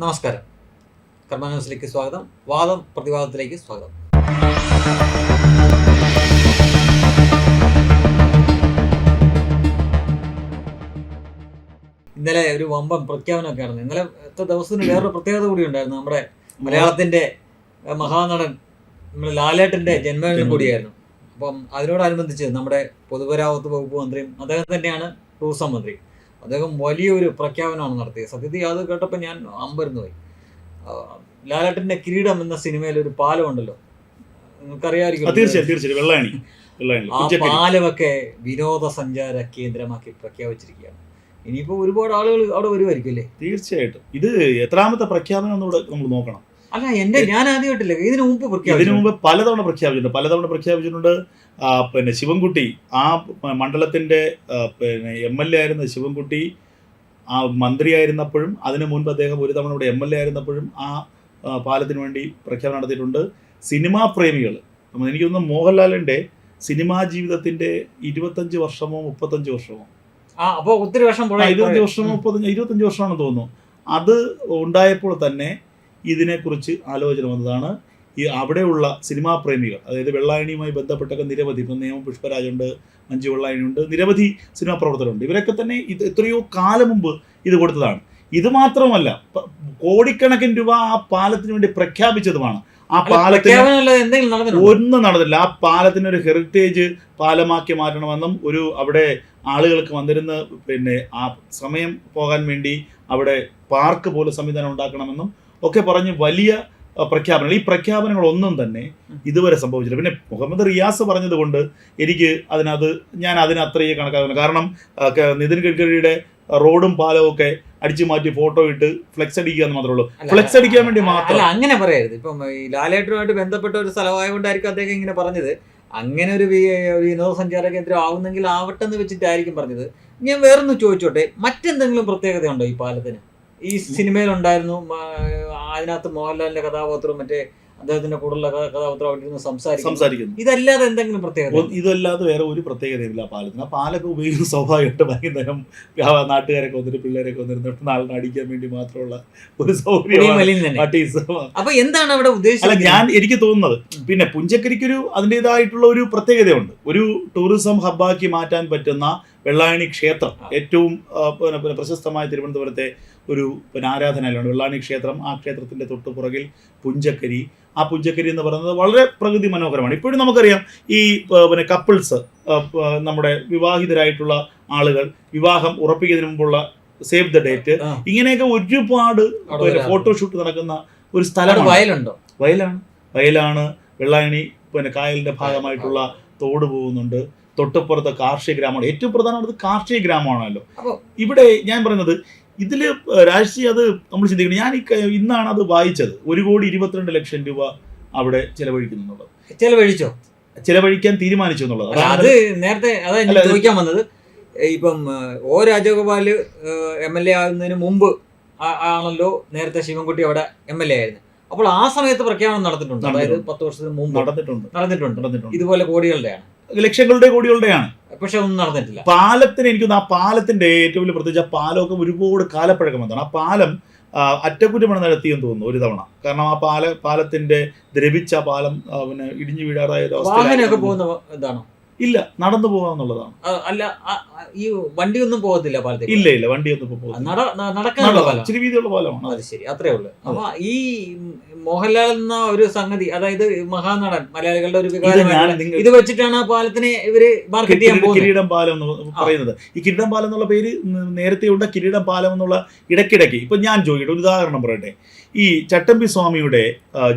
നമസ്കാരം. കർമ്മ ന്യൂസിലേക്ക് സ്വാഗതം. വാദം പ്രതിവാദത്തിലേക്ക് സ്വാഗതം. ഇന്നലെ ഒരു വമ്പൻ പ്രഖ്യാപനമൊക്കെ ആയിരുന്നു. ഇന്നലെ എത്ര ദിവസത്തിന് വേറൊരു പ്രത്യേകത കൂടി ഉണ്ടായിരുന്നു. നമ്മുടെ മലയാളത്തിന്റെ മഹാനടൻ നമ്മുടെ ലാലേട്ടന്റെ ജന്മദിനം കൂടിയായിരുന്നു. അപ്പം അതിനോടനുബന്ധിച്ച് നമ്മുടെ പൊതുമരാമത്ത് വകുപ്പ് മന്ത്രിയും അദ്ദേഹം തന്നെയാണ് ടൂറിസം മന്ത്രി. അദ്ദേഹം വലിയൊരു പ്രഖ്യാപനമാണ് നടത്തിയത്. സത്യത്തിൽ അത് കേട്ടപ്പോൾ ഞാൻ അമ്പരന്ന് പോയി. ലാലാട്ടിന്റെ ലാലേട്ടന്റെ കിരീടം എന്ന സിനിമയിൽ ഒരു പാലമുണ്ടല്ലോ നിങ്ങൾക്കറിയാമായിരിക്കും. ആ. പാലമൊക്കെ വിനോദസഞ്ചാര കേന്ദ്രമാക്കി പ്രഖ്യാപിച്ചിരിക്കുകയാണ്. ഇനിയിപ്പോൾ ഒരുപാട് ആളുകൾ അവിടെ വരുമായിരിക്കും അല്ലേ? തീർച്ചയായിട്ടും. ഇത് എത്രാമത്തെ പ്രഖ്യാപനം നമ്മൾ നോക്കണം. അല്ല എന്റെ ഞാൻ ആദ്യമായിട്ടില്ല ഇതിനു മുമ്പ് ഇതിനു മുമ്പ് പലതവണ പ്രഖ്യാപിച്ചിട്ടുണ്ട്. പലതവണ പ്രഖ്യാപിച്ചിട്ടുണ്ട്. ആ, പിന്നെ ശിവൻകുട്ടി ആ മണ്ഡലത്തിന്റെ പിന്നെ എം എൽ എ ആയിരുന്ന ശിവൻകുട്ടി ആ മന്ത്രിയായിരുന്നപ്പോഴും അതിനു മുൻപ് അദ്ദേഹം ഒരു തവണ ഇവിടെ എം എൽ എ ആയിരുന്നപ്പോഴും ആ പാലത്തിന് വേണ്ടി പ്രഖ്യാപനം നടത്തിയിട്ടുണ്ട്. സിനിമാ പ്രേമികൾ എനിക്ക് തോന്നുന്നു മോഹൻലാലിന്റെ സിനിമാ ജീവിതത്തിന്റെ ഇരുപത്തഞ്ച് വർഷമോ മുപ്പത്തഞ്ച് വർഷമോ? ആ അപ്പോൾ ഒത്തിരി വർഷം ഇരുപത്തഞ്ച് വർഷമോ മുപ്പത്തഞ്ച് ഇരുപത്തഞ്ച് വർഷമാണെന്ന് തോന്നുന്നു. അത് ഉണ്ടായപ്പോൾ തന്നെ ഇതിനെക്കുറിച്ച് ആലോചന വന്നതാണ്. ഈ അവിടെയുള്ള സിനിമാ പ്രേമികൾ അതായത് വെള്ളായണിയുമായി ബന്ധപ്പെട്ടൊക്കെ നിരവധി ഇപ്പം നിയമ പുഷ്പരാജുണ്ട് മഞ്ജു വെള്ളായണിയുണ്ട് നിരവധി സിനിമാ പ്രവർത്തകരുണ്ട്. ഇവരൊക്കെ തന്നെ ഇത് എത്രയോ കാലം മുമ്പ് ഇത് കൊടുത്തതാണ്. ഇത് മാത്രമല്ല കോടിക്കണക്കിന് രൂപ ആ പാലത്തിന് വേണ്ടി പ്രഖ്യാപിച്ചതുമാണ്. ആ പാലത്തിന് ഒന്നും നടന്നില്ല. ആ പാലത്തിന് ഒരു ഹെറിറ്റേജ് പാലമാക്കി മാറ്റണമെന്നും ഒരു അവിടെ ആളുകൾക്ക് വന്നിരുന്ന് പിന്നെ ആ സമയം പോകാൻ വേണ്ടി അവിടെ പാർക്ക് പോലെ സംവിധാനം ഉണ്ടാക്കണമെന്നും ഒക്കെ പറഞ്ഞ് വലിയ പ്രഖ്യാപനങ്ങൾ. ഈ പ്രഖ്യാപനങ്ങളൊന്നും തന്നെ ഇതുവരെ സംഭവിച്ചില്ല പിന്നെ മുഹമ്മദ് റിയാസ് പറഞ്ഞത് കൊണ്ട് എനിക്ക് അതിനകത്ത് ഞാൻ അതിന് അത്രയേ കണക്കാക്കുന്നു. കാരണം നിതിൻ ഗഡ്കരിയുടെ റോഡും പാലവും ഒക്കെ അടിച്ചു മാറ്റി ഫോട്ടോ ഇട്ട് ഫ്ലെക്സ് അടിക്കുക എന്ന് മാത്രമേ ഉള്ളൂ. ഫ്ലെക്സ് അടിക്കാൻ വേണ്ടി മാത്രം. അങ്ങനെ പറയരുത്. ഇപ്പം ഈ ലാലേട്ടനുമായിട്ട് ബന്ധപ്പെട്ട ഒരു സ്ഥലമായതുകൊണ്ടായിരിക്കും അദ്ദേഹം ഇങ്ങനെ പറഞ്ഞത്. അങ്ങനെ ഒരു വിനോദസഞ്ചാര കേന്ദ്രം ആവുന്നെങ്കിൽ ആവട്ടെ എന്ന് വെച്ചിട്ടായിരിക്കും പറഞ്ഞത്. ഞാൻ വേറൊന്ന് ചോദിച്ചോട്ടെ മറ്റെന്തെങ്കിലും പ്രത്യേകതയുണ്ടോ ഈ പാലത്തിന്? ഈ സിനിമയിലുണ്ടായിരുന്നു അതിനകത്ത് മോഹൻലാലിന്റെ കഥാപാത്രവും മറ്റേ അദ്ദേഹത്തിന്റെ കൂടുതലുള്ള കഥാ- കഥാപാത്രം അവിടെ ഇരുന്ന് സംസാരിക്കും സംസാരിക്കുന്നു. ഇതല്ലാതെ എന്തെങ്കിലും പ്രത്യേകത ഇതല്ലാതെ വേറെ ഒരു പ്രത്യേകതയില്ല ആ പാലത്തിന്. ആ പാലൊക്കെ ഉപയോഗിക്കുന്ന സ്വാഭാവികമായിട്ട് വൈകുന്നേരം നാട്ടുകാരൊക്കെ വന്നിട്ട് പിള്ളേരൊക്കെ വന്നിരുന്നിട്ട് നാളെ അടിക്കാൻ വേണ്ടി മാത്രമുള്ള ഒരു സൗകര്യം അപ്പൊ എന്താണ് അവിടെ അല്ല ഞാൻ എനിക്ക് തോന്നുന്നത് പിന്നെ പുഞ്ചക്കരിക്കൊരു അതിന്റെതായിട്ടുള്ള ഒരു പ്രത്യേകതയുണ്ട്. ഒരു ടൂറിസം ഹബ്ബാക്കി മാറ്റാൻ പറ്റുന്ന വെള്ളായണി ക്ഷേത്രം ഏറ്റവും പിന്നെ പിന്നെ പ്രശസ്തമായ തിരുവനന്തപുരത്തെ ഒരു പിന്നെ ആരാധനാലയമാണ്. വെള്ളായണി ക്ഷേത്രം ആ ക്ഷേത്രത്തിന്റെ തൊട്ടു പുറകിൽ പുഞ്ചക്കരി. ആ പുഞ്ചക്കരി എന്ന് പറയുന്നത് വളരെ പ്രകൃതി മനോഹരമാണ്. ഇപ്പോഴും നമുക്കറിയാം ഈ പിന്നെ കപ്പിൾസ് നമ്മുടെ വിവാഹിതരായിട്ടുള്ള ആളുകൾ വിവാഹം ഉറപ്പിക്കുന്നതിന് മുമ്പുള്ള സേവ് ദ ഡേറ്റ് ഇങ്ങനെയൊക്കെ ഒരുപാട് ഫോട്ടോഷൂട്ട് നടക്കുന്ന ഒരു സ്ഥലമാണ്. വയലുണ്ടോ? വയലാണ്. വയലാണ്. വെള്ളായണി പിന്നെ കായലിന്റെ ഭാഗമായിട്ടുള്ള തോട് പോകുന്നുണ്ട്. തൊട്ടപ്പുറത്ത് കാർഷിക ഗ്രാമമാണ്. ഏറ്റവും പ്രധാനമായത് കാർഷിക ഗ്രാമമാണല്ലോ. ഇവിടെ ഞാൻ പറയുന്നത് ഇതിൽ രാഷ്ട്രീയ അത് നമ്മൾ ചിന്തിക്കണം ഞാൻ ഇന്നാണ് അത് വായിച്ചത്. ഒരു കോടി ഇരുപത്തിരണ്ട് ലക്ഷം രൂപ അവിടെ ചെലവഴിക്കുന്നു എന്നുള്ളത്. ചെലവഴിച്ചോ? ചെലവഴിക്കാൻ തീരുമാനിച്ചു എന്നുള്ളത്. അത് നേരത്തെ അതാ ചോദിക്കാൻ വന്നത്. ഇപ്പം ഓ O Rajagopal M L A ആകുന്നതിന് മുമ്പ് ആണല്ലോ നേരത്തെ ശിവൻകുട്ടി അവിടെ എം എൽ എ ആയിരുന്നു. അപ്പോൾ ആ സമയത്ത് പ്രഖ്യാപനം നടന്നിട്ടുണ്ട് അതായത്. പത്ത് വർഷത്തിന് മുമ്പ്. നടന്നിട്ടുണ്ട്. നടന്നിട്ടുണ്ട്. നടന്നിട്ടുണ്ട്. ഇതുപോലെ കോടികളുടെയാണ്. ലക്ഷങ്ങളുടെ കോടികളുടെയാണ്. പക്ഷെ ഒന്നും നടന്നിട്ടില്ല. പാലത്തിന് എനിക്ക് ആ പാലത്തിന്റെ ഏറ്റവും വലിയ പ്രത്യേകിച്ച് ആ പാലമൊക്കെ ഒരുപാട് കാലപ്പഴക്കം വന്നതാണ്. ആ പാലം അറ്റകുറ്റപ്പണി നടത്തിയെന്ന് തോന്നുന്നു ഒരു തവണ. കാരണം ആ പാല പാലത്തിന്റെ ദ്രവിച്ച പാലം പിന്നെ ഇടിഞ്ഞു വീഴാറായ ഒരു ഇതാണോ? ഇല്ല നടന്നു പോകാന്നുള്ളതാണ്. അല്ല ഈ വണ്ടി ഒന്നും പോകത്തില്ല പാലത്തേക്ക്? ഇല്ല ഇല്ല വണ്ടിയൊന്നും ഇപ്പൊ പോകുന്നില്ല. നട ന- നടക്കാനുള്ള ഇച്ചിരി വീതിയുള്ള പാലമാണ്. അത് ശരി അത്രേ ഉള്ളു. അപ്പൊ ഈ മോഹൻലാൽ എന്ന ഒരു സംഗതി അതായത് മഹാനടൻ മലയാളികളുടെ ഒരു ഇത് വികാരം ഇത് വെച്ചിട്ടാണ് ആ പാലത്തിനെ ഇവർ മാർക്കറ്റ് ചെയ്യാൻ പോകുന്നത്. കിരീടം പാലം എന്ന് പറയുന്നത്. ഈ കിരീടം പാലം എന്നുള്ള പേര് നേരത്തെ ഉണ്ട് കിരീടം പാലം എന്നുള്ള ഇടയ്ക്കിടയ്ക്ക്. ഇപ്പൊ ഞാൻ ചോദിക്കട്ടെ ഒരു ഉദാഹരണം പറയട്ടെ. ഈ ചട്ടമ്പി സ്വാമിയുടെ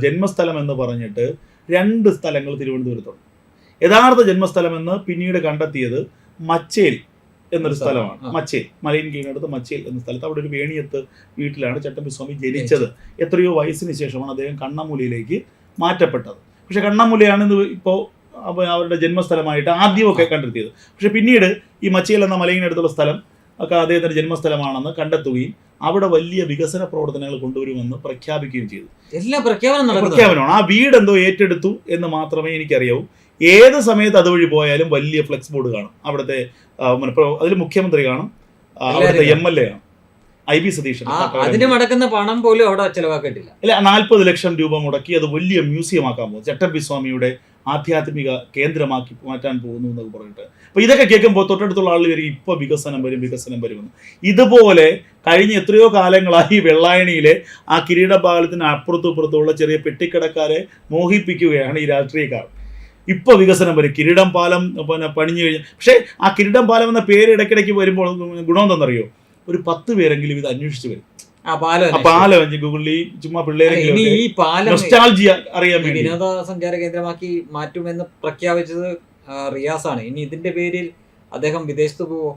ജന്മസ്ഥലം എന്ന് പറഞ്ഞിട്ട് രണ്ട് സ്ഥലങ്ങൾ തിരുവനന്തപുരത്തുണ്ട്. യഥാർത്ഥ ജന്മസ്ഥലം എന്ന് പിന്നീട് കണ്ടെത്തിയത് മച്ചേൽ എന്നൊരു സ്ഥലമാണ്. മച്ചേൽ. മലയിൻ കീഴടുത്ത് മച്ചേൽ എന്ന സ്ഥലത്ത് അവിടെ ഒരു വേണിയത്ത് വീട്ടിലാണ് ചട്ടമ്പിസ്വാമി ജനിച്ചത്. എത്രയോ വയസ്സിന് ശേഷമാണ് അദ്ദേഹം കണ്ണമൂലയിലേക്ക് മാറ്റപ്പെട്ടത്. പക്ഷെ കണ്ണമൂലയാണ് ഇത് ഇപ്പോൾ അവരുടെ ജന്മസ്ഥലമായിട്ട് ആദ്യമൊക്കെ കണ്ടെത്തിയത്. പക്ഷെ പിന്നീട് ഈ മച്ചേൽ എന്ന മലയിനടുത്തുള്ള സ്ഥലം ഒക്കെ അദ്ദേഹത്തിന്റെ ജന്മസ്ഥലമാണെന്ന് കണ്ടെത്തുകയും അവിടെ വലിയ വികസന പ്രവർത്തനങ്ങൾ കൊണ്ടുവരുമെന്ന് പ്രഖ്യാപിക്കുകയും ചെയ്തു. എല്ലാം പ്രഖ്യാപനം പ്രഖ്യാപനമാണ്. ആ വീട് എന്തോ ഏറ്റെടുത്തു എന്ന് മാത്രമേ എനിക്കറിയാവൂ ഏത് സമയത്ത് അതുവഴി പോയാലും വലിയ ഫ്ലെക്സ് ബോർഡ് കാണും. അവിടുത്തെ അതിൽ മുഖ്യമന്ത്രി കാണും. അവിടുത്തെ എം എൽ എ കാണും. ഐ ബി സതീശൻ അതിന് മടക്കുന്ന പണം പോലും അവിടെ ചെലവാക്കിയിട്ടില്ല. അല്ല നാൽപ്പത് ലക്ഷം രൂപ മുടക്കി അത് വലിയ മ്യൂസിയം ആക്കാൻ പോകും ചട്ടമ്പി സ്വാമിയുടെ ആധ്യാത്മിക കേന്ദ്രമാക്കി മാറ്റാൻ പോകുന്നു എന്നൊക്കെ പറഞ്ഞിട്ട്. അപ്പൊ ഇതൊക്കെ കേൾക്കുമ്പോൾ തൊട്ടടുത്തുള്ള ആളുകൾ വരും ഇപ്പൊ വികസനം വരും വികസനം വരുമെന്ന് ഇതുപോലെ കഴിഞ്ഞ എത്രയോ കാലങ്ങളായി വെള്ളായണിയിലെ ആ കിരീടപാലത്തിന് അപ്പുറത്തും ഇപ്പുറത്തുമുള്ള ചെറിയ പെട്ടിക്കടക്കാരെ മോഹിപ്പിക്കുകയാണ് ഈ രാഷ്ട്രീയക്കാർ. ഇപ്പൊ വികസനം വരും. കിരീടം പാലം പിന്നെ പണിഞ്ഞു കഴിഞ്ഞാൽ പക്ഷേ ആ കിരീടം പാലം എന്ന പേര് ഇടയ്ക്കിടയ്ക്ക് വരുമ്പോൾ ഗുണം അറിയോ ഒരു പത്ത് പേരെങ്കിലും ഇത് അന്വേഷിച്ച് വരും. ആ പാലം ഗൂഗിളിൽ ചുമ്മാ പിള്ളേരെ അറിയാൻ വേണ്ടി. വിനോദസഞ്ചാര കേന്ദ്രമാക്കി മാറ്റുമെന്ന് പ്രഖ്യാപിച്ചത് റിയാസ് ആണ് ഇനി ഇതിന്റെ പേരിൽ അദ്ദേഹം വിദേശത്ത് പോവോ?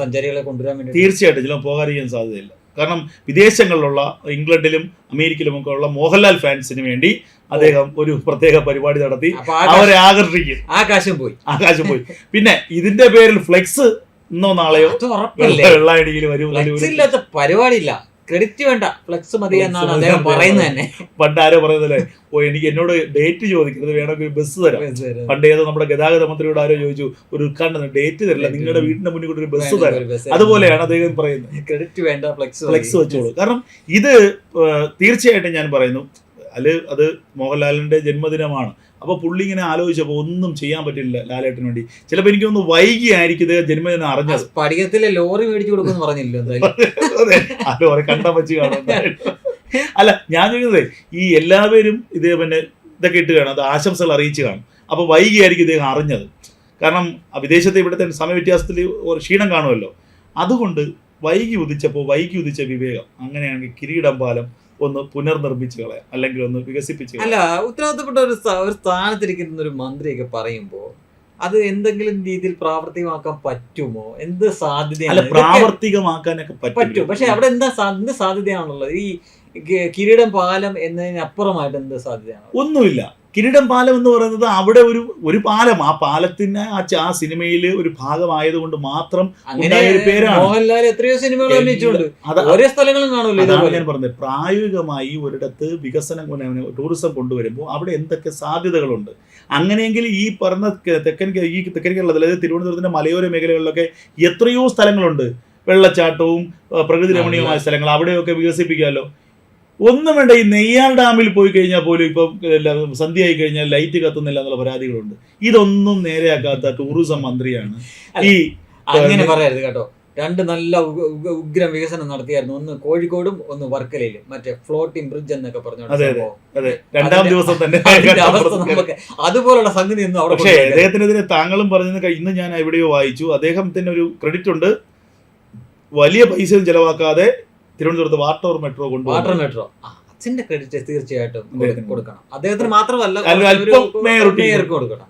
സഞ്ചാരികളെ കൊണ്ടുവരാൻ വേണ്ടി തീർച്ചയായിട്ടും. ചിലപ്പോൾ പോകാതിരിക്കാൻ സാധ്യതയില്ല. കാരണം വിദേശങ്ങളിലുള്ള ഇംഗ്ലണ്ടിലും അമേരിക്കയിലും ഒക്കെ ഉള്ള മോഹൻലാൽ ഫാൻസിന് വേണ്ടി അദ്ദേഹം ഒരു പ്രത്യേക പരിപാടി നടത്തി. അവരെ ആകർഷിക്കും. ആകാശം പോയി. ആകാശം പോയി. പിന്നെ ഇതിന്റെ പേരിൽ ഫ്ലെക്സ് ഇന്നോ നാളെയോ വെള്ളായടിയിൽ വരും പരിപാടിയില്ല. ക്രെഡിറ്റ് വേണ്ട. ഫ്ലെക്സ് മതി എന്നാണ് അദ്ദേഹം പറയുന്നത് തന്നെ. പണ്ട് ആരോ പറയുന്നല്ലേ ഓ എനിക്ക് എന്നോട് ഡേറ്റ് ചോദിക്കുന്നത് വേണമെങ്കിൽ ബസ് തരാം. പണ്ട് ഏതോ നമ്മുടെ ഗതാഗത മന്ത്രിയോട് ആരോ ചോദിച്ചു ഒരു ഉദ്ഘാടനം ഡേറ്റ് തരില്ല. നിങ്ങളുടെ വീടിന്റെ മുന്നിൽ കൂടി ഒരു ബസ് തരാം. അതുപോലെയാണ് അദ്ദേഹം പറയുന്നത്. ക്രെഡിറ്റ് വേണ്ട ഫ്ലെക്സ് ഫ്ലെക്സ് വെച്ചോളൂ. കാരണം ഇത് തീർച്ചയായിട്ടും ഞാൻ പറയുന്നു. അൽ അത് മോഹൻലാലിന്റെ ജന്മദിനമാണ്. അപ്പോൾ പുള്ളി ഇങ്ങനെ ആലോചിച്ചപ്പോൾ ഒന്നും ചെയ്യാൻ പറ്റില്ല ലാലേട്ടന് വേണ്ടി. ചിലപ്പോൾ എനിക്കൊന്ന് വൈകിയായിരിക്കും ഇദ്ദേഹം ജന്മദിനം അറിഞ്ഞത്. പഠിക്കത്തിലെ ലോറി മേടിച്ചു കൊടുക്കുമെന്ന് പറഞ്ഞില്ലോ അതെ അത്. കണ്ടാൽ കണ്ടം വെച്ച് കാണാൻ അല്ല ഞാൻ ചോദിക്കുന്നത് ഈ എല്ലാവരും ഇത് പിന്നെ ഇതൊക്കെ ഇട്ട് കാണും അത് ആശംസകൾ അറിയിച്ച് കാണും. അപ്പോൾ വൈകിയായിരിക്കും ഇദ്ദേഹം അറിഞ്ഞത്. കാരണം വിദേശത്തെ ഇവിടുത്തെ സമയ വ്യത്യാസത്തിൽ ഒരു ക്ഷീണം കാണുമല്ലോ. അതുകൊണ്ട് വൈകി ഉദിച്ചപ്പോൾ വൈകി ഉദിച്ച വിവേകം അങ്ങനെയാണെങ്കിൽ കിരീടം പാലം ഒന്ന് പുനർനിർമ്മിച്ചു കളയാം. അല്ലെങ്കിൽ ഒന്ന് വികസിപ്പിച്ചു അല്ല ഉത്തരവാദിത്തപ്പെട്ട ഒരു ഒരു സ്ഥാനത്തിരിക്കുന്ന ഒരു മന്ത്രിയൊക്കെ പറയുമ്പോൾ അത് എന്തെങ്കിലും രീതിയിൽ പ്രാവർത്തികമാക്കാൻ പറ്റുമോ? എന്ത് സാധ്യതയാണ്? പ്രാവർത്തികമാക്കാനൊക്കെ പറ്റും. പക്ഷെ അവിടെ എന്താ എന്ത് സാധ്യതയാണുള്ളത്? ഈ കിരീടം പാലം എന്നതിനപ്പുറമായിട്ട് എന്ത് സാധ്യതയാണ്? ഒന്നുമില്ല. കിരീടം പാലം എന്ന് പറയുന്നത് അവിടെ ഒരു ഒരു പാലം. ആ പാലത്തിന് ആ ആ സിനിമയിൽ ഒരു ഭാഗമായതുകൊണ്ട് മാത്രം അങ്ങനെ പേരാണ്. മോഹൻലാൽ എത്രയോ സിനിമകൾ ഓരോ സ്ഥലങ്ങളും കാണുമല്ലോ ഞാൻ പറഞ്ഞത്. പ്രായോഗികമായി ഒരിടത്ത് വികസനം കൊണ്ട് ടൂറിസം കൊണ്ടുവരുമ്പോൾ അവിടെ എന്തൊക്കെ സാധ്യതകളുണ്ട്? അങ്ങനെയെങ്കിൽ ഈ പറഞ്ഞ തെക്കൻ ഈ തെക്കൻ കേരളത്തിൽ അതായത് തിരുവനന്തപുരത്തിന്റെ മലയോര മേഖലകളിലൊക്കെ എത്രയോ സ്ഥലങ്ങളുണ്ട്. വെള്ളച്ചാട്ടവും പ്രകൃതി രമണീയമായ സ്ഥലങ്ങൾ അവിടെയൊക്കെ വികസിപ്പിക്കാമല്ലോ. ഒന്നും വേണ്ട ഈ നെയ്യാർ ഡാമിൽ പോയി കഴിഞ്ഞാൽ പോലും ഇപ്പം സന്ധ്യ സന്ധ്യയായി കഴിഞ്ഞാൽ ലൈറ്റ് കത്തുന്നില്ല എന്നുള്ള പരാതികളുണ്ട്. ഇതൊന്നും നേരെയാക്കാത്ത ടൂറിസം മന്ത്രിയാണ്. ഈ അങ്ങനെ പറയരുത് കേട്ടോ. രണ്ട് നല്ല ഉഗ്ര- വികസനം നടത്തിയായിരുന്നു. ഒന്ന് കോഴിക്കോടും ഒന്ന് വർക്കലയിലും. മറ്റേ ഫ്ലോട്ടിംഗ് ബ്രിഡ്ജ് എന്നൊക്കെ പറഞ്ഞു രണ്ടാം ദിവസം തന്നെ അതുപോലുള്ള സംഗതി ഒന്നും അവിടെ പക്ഷേ അദ്ദേഹത്തിനെതിരെ താങ്കളും പറഞ്ഞത് ഇന്ന് ഞാൻ എവിടെയോ വായിച്ചു. അദ്ദേഹത്തിന് ഒരു ക്രെഡിറ്റ് ഉണ്ട്. വലിയ പൈസയും ചെലവാക്കാതെ തിരുവനന്തപുരത്ത് വാട്ടർ മെട്രോ കൊണ്ട് വാട്ടർ മെട്രോ. അച്ഛന്റെ ക്രെഡിറ്റ് തീർച്ചയായിട്ടും കൊടുക്കണം. അദ്ദേഹത്തിന് മാത്രമല്ല കൊടുക്കണം.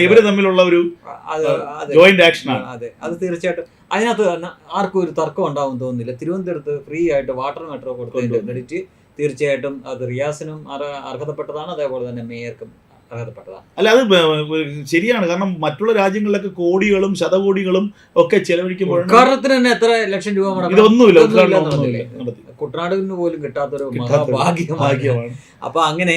ഇവർ തമ്മിലുള്ള ഒരു ജോയിന്റ് ആക്ഷൻ ആക്ഷനാണ് അതെ. അത്. തീർച്ചയായിട്ടും. അതിനകത്ത് തന്നെ ആർക്കും ഒരു തർക്കം ഉണ്ടാവും തോന്നുന്നില്ല. തിരുവനന്തപുരത്ത് ഫ്രീ ആയിട്ട് വാട്ടർ മെട്രോ കൊടുത്തതിന്റെ ക്രെഡിറ്റ് തീർച്ചയായിട്ടും അത് റിയാസിനും അർഹ- അർഹതപ്പെട്ടതാണ്. അതേപോലെ തന്നെ മേയർക്കും അർഹതപ്പെട്ടതാണ് അല്ല അത് ശരിയാണ്. കാരണം മറ്റുള്ള രാജ്യങ്ങളിലൊക്കെ കോടികളും ശതകോടികളും ഒക്കെ ചെലവഴിക്കുമ്പോൾ ഉദ്ഘാടനത്തിന് തന്നെ എത്ര ലക്ഷം രൂപ? ഇതൊന്നുമില്ല. കുട്ടനാടിന് പോലും കിട്ടാത്തൊരു ഭാഗ്യമാണ്. അപ്പൊ അങ്ങനെ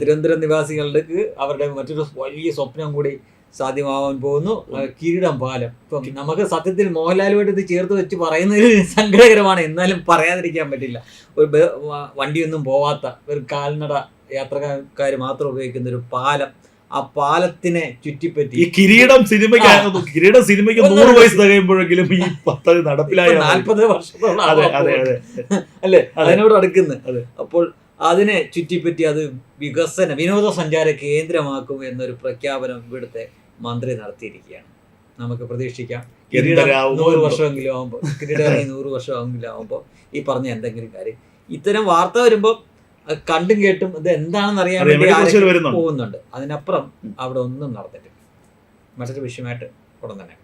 തിരുവനന്തപുരം നിവാസികൾക്ക് അവരുടെ മറ്റൊരു വലിയ സ്വപ്നം കൂടി സാധ്യമാവാൻ പോകുന്നു. കിരീടം പാലം. ഇപ്പം നമുക്ക് സത്യത്തിൽ മോഹൻലാലുമായിട്ട് ഇത് ചേർത്ത് വെച്ച് പറയുന്നത് സങ്കടകരമാണ്. എന്നാലും പറയാതിരിക്കാൻ പറ്റില്ല. ഒരു വണ്ടിയൊന്നും പോവാത്ത ഒരു കാൽനട യാത്രക്കാർ മാത്രം ഉപയോഗിക്കുന്ന ഒരു പാലം. ആ പാലത്തിനെ ചുറ്റിപ്പറ്റി ഈ കിരീടം സിനിമയ്ക്ക് കിരീടം സിനിമയ്ക്ക് നൂറ് വയസ്സ് തികയുമ്പോഴെങ്കിലും ഈ പദ്ധതി നടപ്പിലായ. നാൽപ്പത് വർഷത്തോളം അല്ലേ? അതെ. അതിനോട് അടുക്കുന്നത് അപ്പോൾ അതിനെ ചുറ്റിപ്പറ്റി അത് വികസന വിനോദസഞ്ചാര കേന്ദ്രമാക്കും എന്നൊരു പ്രഖ്യാപനം ഇവിടുത്തെ മന്ത്രി നടത്തിയിരിക്കുകയാണ്. നമുക്ക് പ്രതീക്ഷിക്കാം. കിരീടം നൂറ്. വർഷമെങ്കിലും ആകുമ്പോൾ കിരീടം നൂറ് വർഷമെങ്കിലും ആകുമ്പോൾ ഈ പറഞ്ഞ എന്തെങ്കിലും കാര്യം. ഇത്തരം വാർത്ത വരുമ്പോൾ കണ്ടും കേട്ടും ഇത് എന്താണെന്ന് അറിയാൻ വേണ്ടി പോകുന്നുണ്ട്. അതിനപ്പുറം അവിടെ ഒന്നും നടന്നിട്ടില്ല. മറ്റൊരു വിഷയമായിട്ട് ഉടൻ തന്നെ.